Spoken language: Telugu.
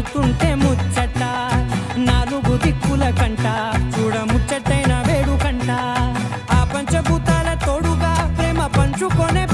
పడుతుంటే ముచ్చట. నాలుగు దిక్కుల కంట చూడ ముచ్చటైన వేడుకంట. ఆ పంచభూతాల తోడుగా ప్రేమ పంచుకొనే